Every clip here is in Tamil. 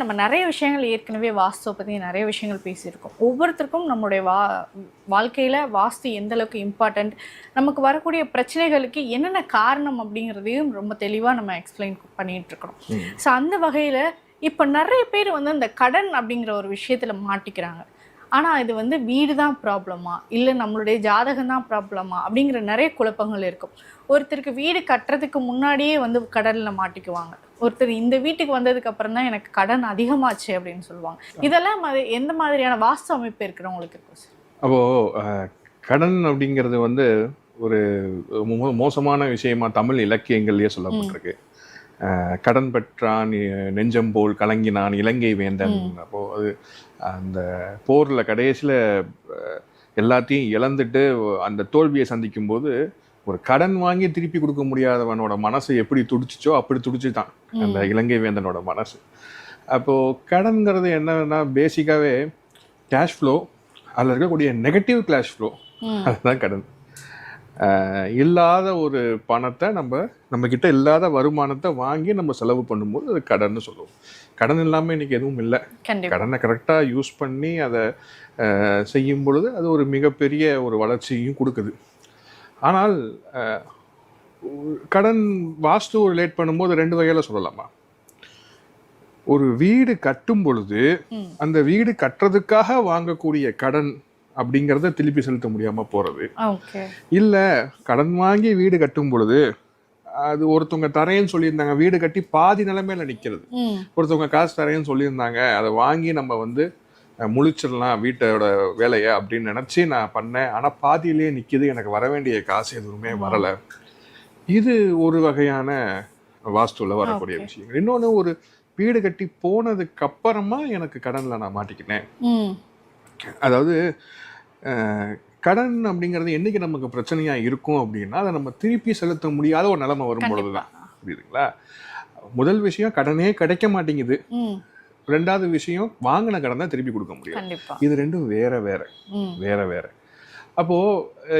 நம்ம நிறைய விஷயங்கள் ஏற்கனவே வாஸ்துவை பற்றி நிறைய விஷயங்கள் பேசியிருக்கோம். ஒவ்வொருத்தருக்கும் நம்மளுடைய வா வாழ்க்கையில் வாஸ்து எந்த அளவுக்கு இம்பார்ட்டண்ட் நமக்கு வரக்கூடிய பிரச்சனைகளுக்கு என்னென்ன காரணம் அப்படிங்கிறதையும் ரொம்ப தெளிவாக நம்ம எக்ஸ்பிளைன் பண்ணிட்டு இருக்கிறோம் ஸோ அந்த வகையில் இப்போ நிறைய பேர் வந்து இந்த கடன் அப்படிங்கிற ஒரு விஷயத்தில் மாட்டிக்கிறாங்க. ஆனால் இது வந்து வீடு தான் ப்ராப்ளமா இல்லை நம்மளுடைய ஜாதகம் தான் ப்ராப்ளமா அப்படிங்கிற நிறைய குழப்பங்கள் இருக்கும். ஒருத்தருக்கு வீடு கட்டுறதுக்கு முன்னாடியே வந்து கடனில் மாட்டிக்குவாங்க. ஒருத்தர் இந்த வீட்டுக்கு வந்ததுக்கு அப்புறம் தான் எனக்கு கடன் அதிகமாச்சு அப்படின்னு சொல்லுவாங்க. இதெல்லாம் எந்த மாதிரியான வாஸ்து அமைப்பு இருக்கிறவங்களுக்கு இருக்கும் சார் அப்போ அஹ், கடன் அப்படிங்கிறது வந்து ஒரு மோசமான விஷயமா தமிழ் இலக்கியங்கள்லயே சொல்லப்பட்டிருக்கு. கடன் பெற்றான் நெஞ்சம் போல் கலங்கினான் இலங்கை வேந்தன். அப்போ அது அந்த போர்ல கடைசியில எல்லாத்தையும் இழந்துட்டு அந்த தோல்வியை சந்திக்கும் போது ஒரு கடன் வாங்கி திருப்பி கொடுக்க முடியாதவனோட மனசு எப்படி துடிச்சுச்சோ அப்படி துடிச்சுதான் அந்த இலங்கை வேந்தனோட மனசு. அப்போ கடன்கிறது என்னன்னா பேசிக்காவே கேஷ் ஃப்ளோ அதில் இருக்கக்கூடிய நெகட்டிவ் கேஷ் ஃப்ளோ. அதுதான் கடன். இல்லாத ஒரு பணத்தை நம்ம நம்ம கிட்ட இல்லாத வருமானத்தை வாங்கி நம்ம செலவு பண்ணும்போது அது கடன்னு சொல்லுவோம். கடன் இல்லாமல் இன்னைக்கு எதுவும் இல்லை. கடனை கரெக்டாக யூஸ் பண்ணி அதை செய்யும் பொழுது அது ஒரு மிகப்பெரிய ஒரு வளர்ச்சியும் கொடுக்குது. ஆனால் கடன் வாஸ்து ரிலேட் பண்ணும்போது ரெண்டு வகையில் சொல்லலாமா? ஒரு வீடு கட்டும் பொழுது. அந்த வீடு கட்டுறதுக்காக வாங்கக்கூடிய கடன் அப்படிங்கிறத திருப்பி செலுத்த முடியாம போறது. இல்ல கடன் வாங்கி வீடு கட்டும் பொழுது அது ஒருத்தவங்க தரேன்னு சொல்லியிருந்தாங்க வீடு கட்டி பாதி நிலைமையில நிக்கிறது. ஒருத்தவங்க காசு தரேன்னு சொல்லியிருந்தாங்க அதை வாங்கி நம்ம வந்து முழிச்சிடலாம் வீட்டோட வேலையை அப்படின்னு நினைச்சு நான் பண்ணேன். ஆனா பாதியிலேயே நிக்குது. எனக்கு வர வேண்டிய காசு எதுவுமே வரல. இது ஒரு வகையான வாஸ்துல வரக்கூடிய. விஷயங்கள். இன்னொன்னு ஒரு வீடு கட்டி போனதுக்கு அப்புறமா எனக்கு கடன்ல நான் மாட்டிக்கினேன் அதாவது கடன் அப்படிங்கிறது என்னைக்கு நமக்கு பிரச்சனையா இருக்கும் அப்படின்னா அதை நம்ம திருப்பி செலுத்த முடியாத ஒரு நிலைமை வரும் பொழுதுதான். புரியுதுங்களா? முதல் விஷயம் கடனே கிடைக்க மாட்டேங்குது. ரெண்டாவது விஷயம் வாங்கின கடன் தான் திருப்பி கொடுக்க கண்டிப்பா. இது ரெண்டும் வேற வேற. வேற வேற. அப்போ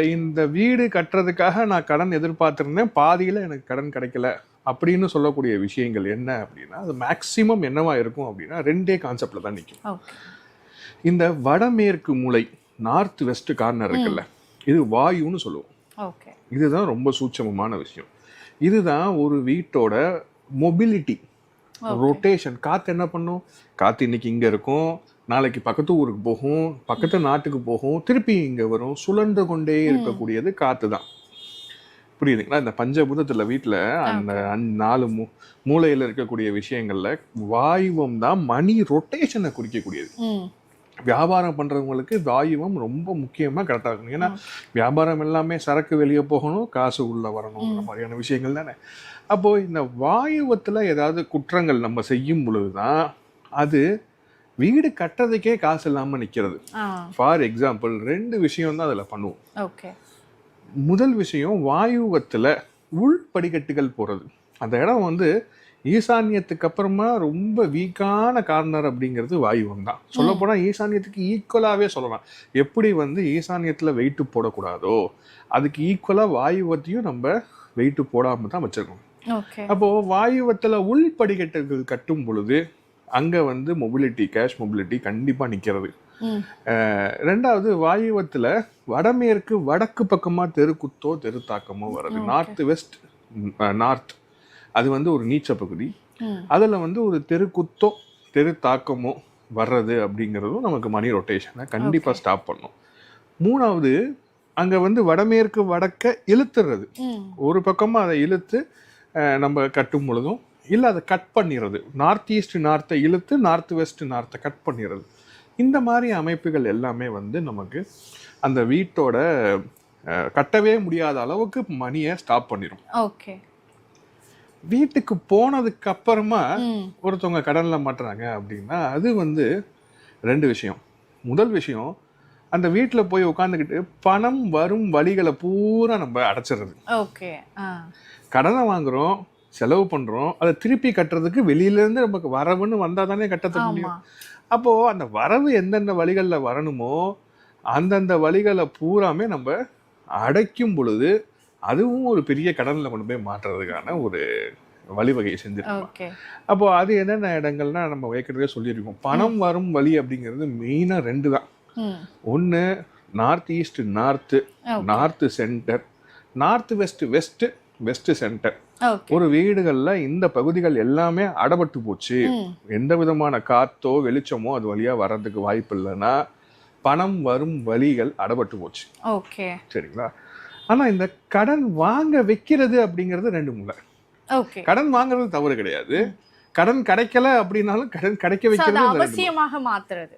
இந்த வீடு கட்டுறதுக்காக நான் கடன் எதிர்பார்த்திருந்தேன். பாதியில எனக்கு கடன் கிடைக்கல அப்படின்னு சொல்லக்கூடிய விஷயங்கள் என்ன அப்படின்னா அது மேக்சிமம் என்னவா இருக்கும் அப்படின்னா ரெண்டே கான்செப்ட்ல தான் நிற்கும் இந்த வடமேற்கு மூலை நார்த் வெஸ்ட் கார்னர் இருக்குல்ல இது வாயுன்னு சொல்லுவோம். ஓகே. இதுதான் ரொம்ப சூட்சமமான விஷயம். இதுதான் ஒரு வீட்டோட மொபிலிட்டி ரொட்டேஷன் காத்து என்ன பண்ணும்? காத்து இன்னைக்கு இங்க இருக்கும் நாளைக்கு பக்கத்து ஊருக்கு போகும் பக்கத்து நாட்டுக்கு போகும் திருப்பி இங்க வரும். சுழன்று கொண்டே இருக்கக்கூடியது காத்து தான். புரியுதுங்களா? இந்த பஞ்சபூதத்துல வீட்டுல அந்த அஞ்சு- நாலு மூ மூலையில இருக்கக்கூடிய விஷயங்கள்ல வாயுவம் தான் மணி ரொட்டேஷனை குறிக்கக்கூடியது. வியாபாரம் பண்றவங்களுக்கு வாயுவம் ரொம்ப முக்கியமா கரெக்டாக இருக்கணும். ஏன்னா வியாபாரம் எல்லாமே சரக்கு வெளியே போகணும் காசு உள்ள வரணும் அந்த மாதிரியான விஷயங்கள் தானே. அப்போ இந்த வாயுவத்துல ஏதாவது குற்றங்கள் நம்ம செய்யும் பொழுதுதான் அது வீடு கட்டுறதுக்கே காசு இல்லாம நிக்கிறது. ஆ. ஃபார் எக்ஸாம்பிள் ரெண்டு விஷயம் தான் அதுல பண்ணுவோம். ஓகே. முதல் விஷயம் வாயுவத்துல உள் படிக்கட்டுகள் போறது. அந்த இடம் வந்து ஈசான்யத்துக்கு அப்புறமா ரொம்ப வீக்கான கார்னர் அப்படிங்கிறது வாயுவம் தான். சொல்ல போனா ஈசான்யத்துக்கு ஈக்குவலாவே சொல்லலாம். எப்படி வந்து ஈசான்யத்துல வெயிட்டு போடக்கூடாதோ அதுக்கு ஈக்குவலா வாயுவத்தையும் நம்ம வெயிட்டு போடாம தான் வச்சிருக்கோம். ஓகே அப்போ வாயுவத்துல உள் படிக்கட்டுகள் கட்டும் பொழுது அங்க வந்து மொபிலிட்டி கேஷ் மொபிலிட்டி கண்டிப்பா நிக்கிறது. ம். அஹ் ரெண்டாவது வாயுவத்துல வடமேற்கு வடக்கு பக்கமா தெருக்குத்தோ தெருத்தாக்கமோ வருது. நார்த் வெஸ்ட் நார்த் அது வந்து ஒரு நீச்ச பகுதி. அதுல வந்து ஒரு தெருக்குத்தோ தெருத்தாக்கமோ வர்றது அப்படிங்கிறதும் நமக்கு மணி ரொட்டேஷனை கண்டிப்பா ஸ்டாப் பண்ணும். மூணாவது அங்க வந்து வடமேற்கு வடக்க இழுத்துறது. ஒரு பக்கமா அதை இழுத்து நம்ம கட்டும் பொழுதும் இல்லை அதை கட் பண்ணிடுறது நார்த் ஈஸ்ட் நார்த்தை இழுத்து நார்த் வெஸ்ட் நார்த்தை கட் பண்ணிடுறது இந்த மாதிரி அமைப்புகள் எல்லாமே வந்து நமக்கு அந்த வீட்டோட கட்டவே முடியாத அளவுக்கு மணியை ஸ்டாப் பண்ணிடும் ஓகே வீட்டுக்கு போனதுக்கு அப்புறமா ஒருத்தவங்க கடன்ல மாட்டுறாங்க அப்படின்னா அது வந்து ரெண்டு விஷயம். முதல் விஷயம் அந்த வீட்டில் போய் உட்காந்துக்கிட்டு பணம் வரும் வழிகளை பூரா நம்ம அடைச்சிடுறது. ஓகே கடனை வாங்குறோம் செலவு பண்றோம் அதை திருப்பி கட்டுறதுக்கு வெளியில இருந்து நமக்கு வரவுன்னு வந்தா தானே கட்டத்துக்கு ஆமா. முடியும். அப்போ அந்த வரவு எந்தெந்த வழிகள்ல வரணுமோ அந்தந்த வழிகளை பூராமே நம்ம அடைக்கும் பொழுது அதுவும் ஒரு பெரிய கடன்ல கொண்டு போய் மாற்றுறதுக்கான ஒரு வழிவகை செஞ்சிருப்பான் ஓகே. அப்போ அது என்னென்ன இடங்கள்னா நம்ம ஏற்கனவே சொல்லியிருக்கோம். பணம் வரும் வழி அப்படிங்கிறது மெயினாக ரெண்டு தான். ஒன்று north east north. North centre north west west west centre ஒரு வீடுகளில் இந்த பகுதிகள் எல்லாமே அடபட்டு போச்சு. எந்த விதமான காத்தோ வெளிச்சமோ அது வழியாக வர்றதுக்கு வாய்ப்பு இல்லைன்னா பணம் வரும் வழிகள் அடபட்டு போச்சு. ஓகே. சரிங்களா? ஆனால் இந்த கடன் வாங்க வைக்கிறது அப்படிங்கிறது ரெண்டு முறை கடன் வாங்குறது தவறு கிடையாது. கடன் கிடைக்கல அப்படின்னாலும் கடன் கிடைக்க வைக்கிறது. அவசியமாக மாத்துறது.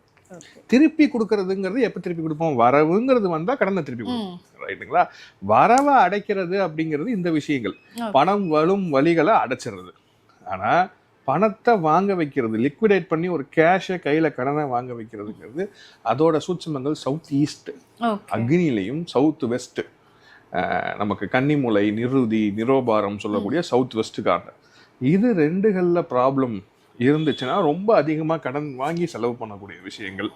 திருப்பி கொடுக்கறதுங்கிறது எப்போ திருப்பி கொடுப்போம்? வரவுங்கிறது வந்தால் கடனை திருப்பி கொடுப்போம். ரைட்டுங்களா? வரவை அடைக்கிறது அப்படிங்கிறது இந்த விஷயங்கள். பணம் வரும் வழிகளை அடைச்சிடுறது ஆனால் பணத்தை வாங்க வைக்கிறது லிக்விடேட் பண்ணி ஒரு கேஷை கையில் கடனை வாங்க வைக்கிறதுங்கிறது அதோட சூட்சமங்கள் சவுத் ஈஸ்ட் அக்னிலையும் சவுத் வெஸ்ட் நமக்கு கன்னிமுலை நிருதி நிரோபாரம் சொல்லக்கூடிய சவுத் வெஸ்ட் கார்னர் இது ரெண்டுகளில் ப்ராப்ளம் இருந்துச்சுன்னா ரொம்ப அதிகமாக கடன் வாங்கி செலவு பண்ணக்கூடிய விஷயங்கள்.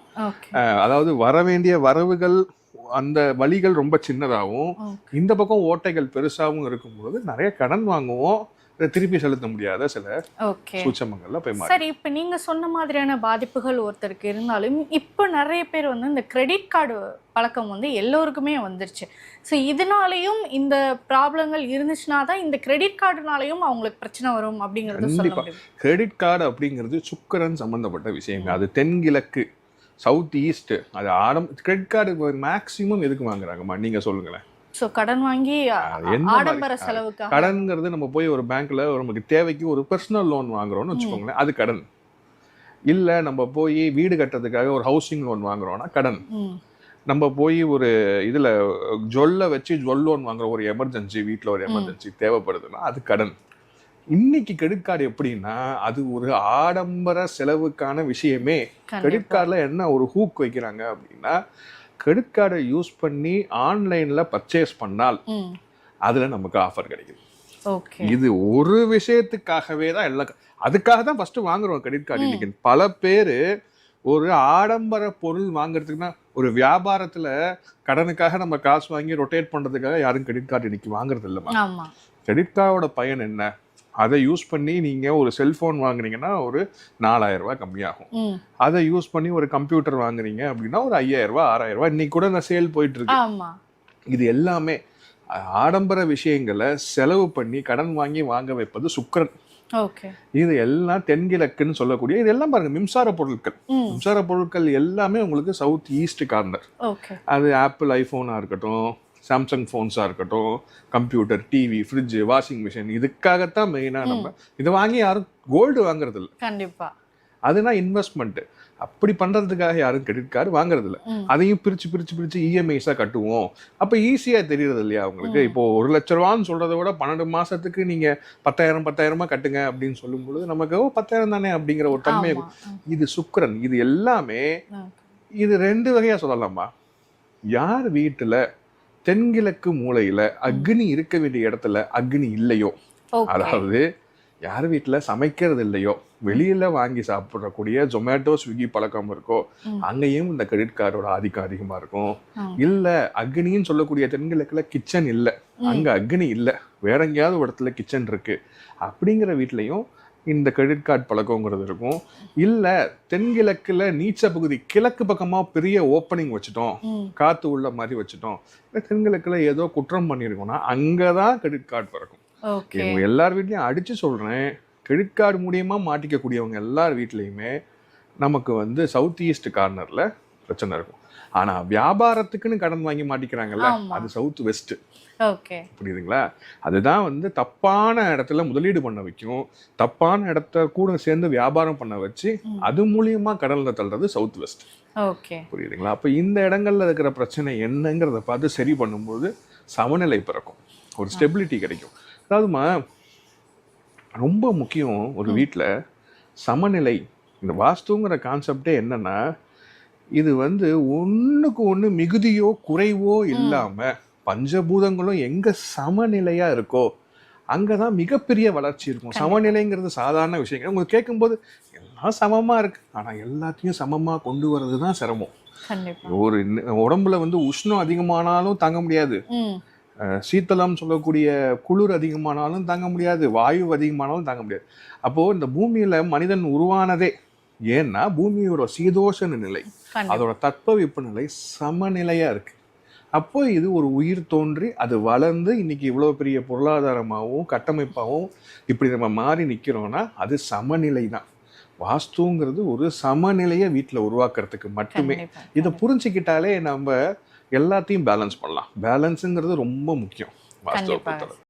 அதாவது வர வேண்டிய வரவுகள் அந்த வழிகள் ரொம்ப சின்னதாகவும் இந்த பக்கம் ஓட்டைகள் பெருசாகவும் இருக்கும்போது நிறைய கடன் வாங்குவோம். திருப்பி செலுத்த முடியாத சில ஓகே. சூட்சமங்கள்ல போய் சரி இப்போ நீங்க சொன்ன மாதிரியான பாதிப்புகள் ஒருத்தருக்கு இருந்தாலும் இப்போ நிறைய பேர் வந்து இந்த கிரெடிட் கார்டு பழக்கம் வந்து எல்லோருக்குமே வந்துருச்சு. ஸோ இதனாலையும் இந்த ப்ராப்ளங்கள் இருந்துச்சுன்னா தான் இந்த கிரெடிட் கார்டுனாலையும் அவங்களுக்கு பிரச்சனை வரும் அப்படிங்கறது சொல்ல கண்டிப்பா. முடியும். கிரெடிட் கார்டு அப்படிங்கிறது சுக்கரன் சம்பந்தப்பட்ட விஷயங்க அது தென்கிழக்கு சவுத் ஈஸ்ட் அது ஆடம் கிரெடிட் கார்டு மேக்சிமம் எதுக்கு வாங்குறாங்கம்மா? நீங்க சொல்லுங்களேன். ஸோ கடன் வாங்கி ஆடம்பர செலவுக்காக. கடன்ங்கிறது நம்ம போய் ஒரு பேங்க்ல நமக்கு தேவைக்கு ஒரு பர்சனல் லோன் வாங்குறோம்னு வச்சுக்கோங்களேன் அது கடன். இல்ல நம்ம போய் வீடு கட்டுறதுக்காக ஒரு ஹவுசிங் லோன் வாங்குறோம்னா கடன். நம்ம போய் ஒரு இதுல ஜொல்ல வச்சு ஜொல் லோன் வாங்குற ஒரு எமர்ஜென்சி வீட்ல ஒரு எமர்ஜென்சி தேவைப்படுதுன்னா அது கடன். இன்னைக்கு கிரெடிட் கார்டு எப்படின்னா அது ஒரு ஆடம்பர செலவுக்கான விஷயமே. கிரெடிட் கார்டில் என்ன ஒரு ஹூக் வைக்கிறாங்க அப்படின்னா கிரெடிட் கார்டை யூஸ் பண்ணி ஆன்லைன்ல பர்ச்சேஸ் பண்ணால் அதுல நமக்கு ஆஃபர் கிடைக்குது. ஓகே இது ஒரு விஷயத்துக்காகவே தான் எல்லாம் அதுக்காக தான் ஃபர்ஸ்ட் வாங்குறோம் கிரெடிட் கார்டு இன்னைக்கு பல பேர் ஒரு ஆடம்பர பொருள் வாங்குறதுக்குன்னா ஒரு வியாபாரத்துல கடனுக்காக நம்ம காசு வாங்கி ரொட்டேட் பண்றதுக்காக யாரும் கிரெடிட் கார்டு இன்னைக்கு வாங்குறது இல்லைம்மா கிரெடிட் கார்டோட பயன் என்ன? அதை யூஸ் பண்ணி நீங்க ஒரு செல்போன் வாங்குனீங்கன்னா ஒரு நாலாயிரம் ரூபாய் கம்மியாகும். அதை யூஸ் பண்ணி ஒரு கம்ப்யூட்டர் வாங்குறீங்க அப்படின்னா ஒரு ஐயாயிரம் ரூபாய் ஆறாயிரம் ரூபாய் இன்னைக்கு கூட நான் சேல் போயிட்டு இருக்கு இது எல்லாமே ஆடம்பர விஷயங்களை செலவு பண்ணி கடன் வாங்கி வாங்க வைப்பது சுக்கிரன். இது எல்லாம் தென்கிழக்குன்னு சொல்லக்கூடிய இது எல்லாம் பாருங்க மின்சார பொருட்கள். மின்சார பொருட்கள் எல்லாமே உங்களுக்கு சவுத் ஈஸ்ட் கார்னர் அது ஆப்பிள் ஐஃபோனாக இருக்கட்டும் சாம்சங் ஃபோன்ஸாக இருக்கட்டும் computer TV fridge washing machine இதுக்காகத்தான் மெயினாக நம்ம இதை வாங்கி யாரும் கோல்டு வாங்குறது இல்ல கண்டிப்பா. அதுனா இன்வெஸ்ட்மெண்ட் அப்படி பண்றதுக்காக யாரும் கிரெடிட் கார்டு வாங்குறது இல்ல ம். அதையும் பிரிச்சு பிரிச்சு பிரிச்சு இஎம்ஐஸா கட்டுவோம். அப்ப ஈஸியா தெரியறது இல்லையா உங்களுக்கு இப்போ ஒரு லட்ச ரூபான்னு சொல்றதை விட பன்னெண்டு மாசத்துக்கு நீங்க பத்தாயிரம் பத்தாயிரமா கட்டுங்க அப்படின்னு சொல்லும் பொழுது நமக்கு ஓ பத்தாயிரம் தானே? அப்படிங்கிற ஒரு தன்மை இது சுக்கிரன். இது எல்லாமே. இது ரெண்டு வகையா சொல்லலாமா? யார் வீட்டுல தென்கிழக்கு மூலையில அக்னி இருக்க வேண்டிய இடத்துல அக்னி இல்லையோ? அதாவது யார் வீட்டுல சமைக்கிறது இல்லையோ? வெளியில வாங்கி சாப்பிடக்கூடிய ஜொமேட்டோ ஸ்விக்கி பழக்கம் இருக்கோ. அங்கேயும் இந்த கிரெடிட் கார்டோட ஆதிக்கம் அதிகமா இருக்கும். இல்ல அக்னின்னு சொல்லக்கூடிய தென்கிழக்குல கிச்சன் இல்ல. அங்க அக்னி இல்ல. வேற எங்கேயாவது ஒரு இடத்துல கிச்சன் இருக்கு. அப்படிங்கிற வீட்லயும் இந்த கிரெடிட் கார்டு பழக்கங்கிறது இருக்கும். இல்ல தென்கிழக்குல நீச்ச பகுதி கிழக்கு பக்கமா பெரிய ஓப்பனிங் வச்சுட்டோம். காத்து உள்ள மாதிரி வச்சுட்டோம். இல்ல தென்கிழக்குல ஏதோ குற்றம் பண்ணியிருக்கோம்னா அங்கதான் கிரெடிட் கார்டு பிறக்கும். ஓகே. இவங்க எல்லார் வீட்லயும் அடிச்சு சொல்றேன். கிரெடிட் கார்டு மூலியமா மாட்டிக்கக்கூடியவங்க எல்லார் வீட்லயுமே நமக்கு வந்து சவுத் ஈஸ்ட் கார்னர்ல பிரச்சனை இருக்கும். ஆனா வியாபாரத்துக்குன்னு கடன் வாங்கி மாட்டிக்கிறாங்கல்ல. அது சவுத் வெஸ்ட் ஓகே. புரியுதுங்களா? அதுதான் வந்து தப்பான இடத்துல முதலீடு பண்ண வைக்கும். தப்பான இடத்த கூட சேர்ந்து வியாபாரம் பண்ண வச்சு. அது மூலியமா கடல்ல தள்ளுறது சவுத் வெஸ்ட் ஓகே. புரியுதுங்களா? அப்போ இந்த இடங்கள்ல இருக்கிற பிரச்சனை என்னங்கிறத பார்த்து சரி பண்ணும்போது சமநிலை பிறக்கும். ஒரு ஸ்டெபிலிட்டி கிடைக்கும். அதாவதுமா ரொம்ப முக்கியம் ஒரு வீட்டில் சமநிலை. இந்த வாஸ்துங்கிற கான்செப்டே என்னன்னா இது வந்து ஒண்ணுக்கு ஒண்ணு மிகுதியோ குறைவோ இல்லாம பஞ்சபூதங்களும் எங்க சமநிலையா இருக்கோ அங்கதான் மிகப்பெரிய வளர்ச்சி இருக்கும். சமநிலைங்கிறது சாதாரண விஷயம். உங்களுக்கு கேட்கும்போது எல்லாம் சமமா இருக்கு. ஆனா எல்லாத்தையும் சமமா கொண்டு வர்றது தான் சிரமம் ஒரு உடம்புல வந்து உஷ்ணம் அதிகமானாலும் தாங்க முடியாது. ம். அஹ், சீத்தளம் சொல்லக்கூடிய குளிர் அதிகமானாலும் தாங்க முடியாது. வாயு அதிகமானாலும் தாங்க முடியாது. அப்போது இந்த பூமியில் மனிதன் உருவானதே ஏன்னா பூமியோட சீதோஷண நிலை அதோட தட்பவெப்ப நிலை சமநிலையாக இருக்கு. அப்போ இது ஒரு உயிர் தோன்றி அது வளர்ந்து இன்னைக்கு இவ்வளோ பெரிய பொருளாதாரமாகவும் கட்டமைப்பாகவும் இப்படி நம்ம மாறி நிற்கிறோம்னா அது சமநிலை தான் வாஸ்துங்கிறது ஒரு சமநிலையை வீட்டில் உருவாக்குறதுக்கு மட்டுமே. இதை புரிஞ்சுக்கிட்டாலே நம்ம எல்லாத்தையும் பேலன்ஸ் பண்ணலாம். பேலன்ஸுங்கிறது ரொம்ப முக்கியம் வாஸ்துவை. பொறுத்தவரை